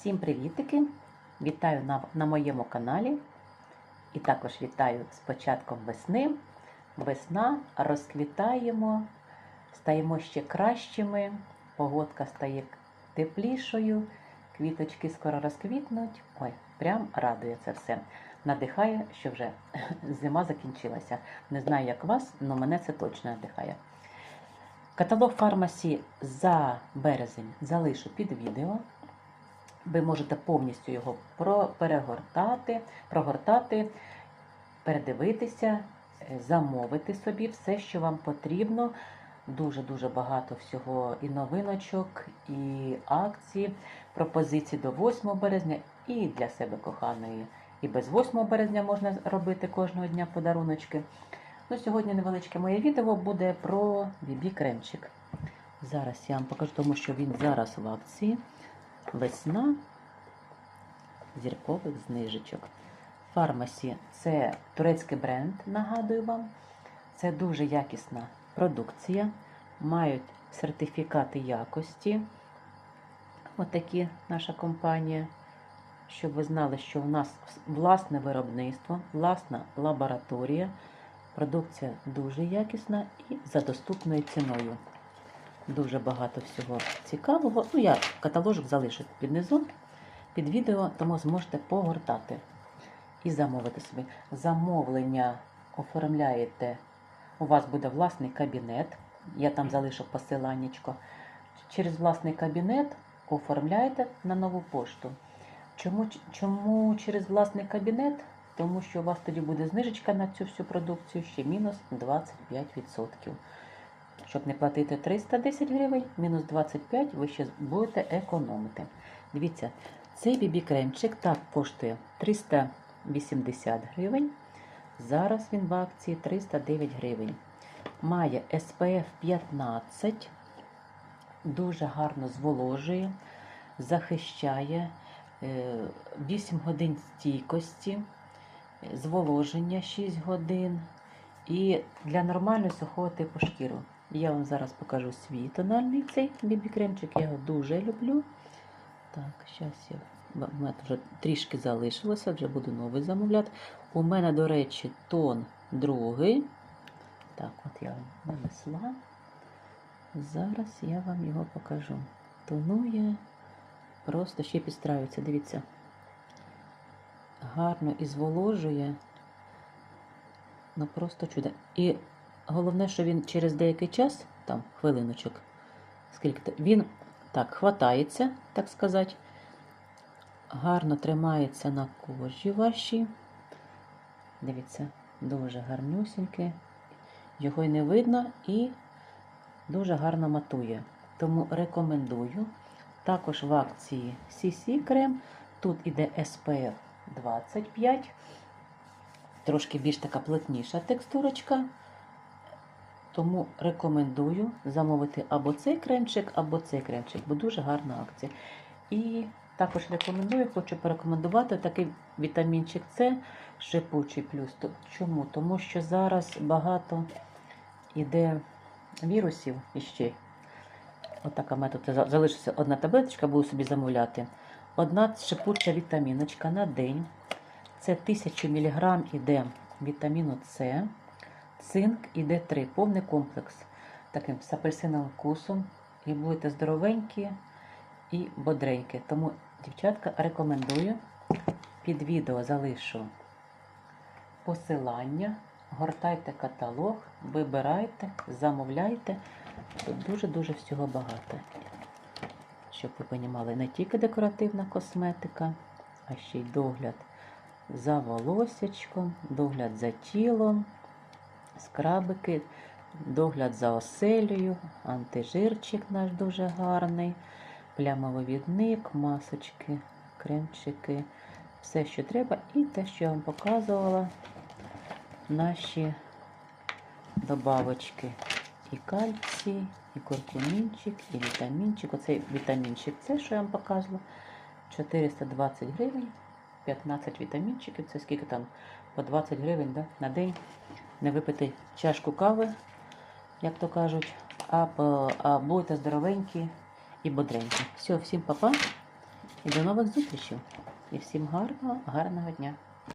Всім привітики! Вітаю на, на моєму каналі. І також вітаю з початком весни. Весна розквітаємо, стаємо ще кращими, погодка стає теплішою, квіточки скоро розквітнуть. Ой, прям радує це все. Надихає, що вже зима закінчилася. Не знаю, як вас, але мене це точно надихає. Каталог фармасі за березень залишу під відео. Ви можете повністю його перегортати, прогортати, передивитися, е, замовити собі все, що вам потрібно. Дуже-дуже багато всього і новиночок, і акцій, пропозицій до 8 березня і для себе коханої. І без 8 березня можна робити кожного дня подаруночки. Ну, сьогодні невеличке моє відео буде про бібі кремчик. Зараз я вам покажу, тому що він зараз в акції. Весна зіркових знижечок. Фармасі це турецький бренд, нагадую вам. Це дуже якісна продукція. Мають сертифікати якості. Отакі наша компанія. Щоб ви знали, що у нас власне виробництво, власна лабораторія. Продукція дуже якісна і за доступною ціною. Дуже багато всього цікавого. Ну, я каталожок залишу під низом, під відео, тому зможете погортати і замовити собі. Замовлення оформляєте. У вас буде власний кабінет. Я там залишу посиланнячко. Через власний кабінет оформляєте на нову пошту. Чому, чому через власний кабінет? Тому що у вас тоді буде знижечка на цю всю продукцію ще мінус 25%. Щоб не платити 310 гривень, мінус 25 ви ще будете економити. Дивіться, цей бібі-кремчик так коштує 380 гривень. Зараз він в акції 309 гривень. Має SPF 15, дуже гарно зволожує, захищає е, 8 годин стійкості, зволоження 6 годин. І для нормального сухого типу шкіру. Я вам зараз покажу свій тональний цей бібі-кремчик. Я його дуже люблю. Так, зараз я. У мене вже трішки залишилося, вже буду новий замовляти. У мене, до речі, тон другий. Так, от я вам нанесла. Зараз я вам його покажу. Тонує, просто ще підстраюється. Дивіться. Гарно і зволожує. Ну просто чудо. І головне, що він через деякий час, там, хвилиночок, скільки він так хватається, так сказати, гарно тримається на кожі вашій. Дивіться, дуже гарнюсіньке. Його й не видно і дуже гарно матує. Тому рекомендую. Також в акції CC крем. Тут іде SPF 25 трошки більш така плотніша текстурочка. Тому рекомендую замовити або цей кремчик, або цей кремчик, бо дуже гарна акція. І також рекомендую, хочу порекомендувати такий вітамінчик С шипучий плюс. Чому? Тому що зараз багато йде вірусів іще. Отака в мене залишиться одна таблеточка, буду собі замовляти. Одна шипуча вітаміночка на день. Це 1000 мг іде вітаміну С, цинк і Д3, повний комплекс таким з апельсиновим вкусом. І будете здоровенькі і бодренькі. Тому, дівчатка, рекомендую. Під відео залишу посилання. Гортайте каталог, вибирайте, замовляйте. Тут дуже-дуже всього багато. Щоб ви розуміли, не тільки декоративна косметика, а ще й догляд за волосячком, догляд за тілом, скрабики, догляд за оселею, антижирчик наш дуже гарний, плямовивідник, масочки, кремчики, все, що треба, і те, що я вам показувала, наші добавочки. І кальцій, і куркумінчик, і вітамінчик. Оцей вітамінчик, це, що я вам показувала, 420 гривень. 15 вітамінчиків, це скільки там по 20 гривень да, на день. Не випити чашку кави, як то кажуть, а, а будете здоровенькі і бодренькі. Все, всім па-па. І до нових зустрічей. І всім гарного, гарного дня!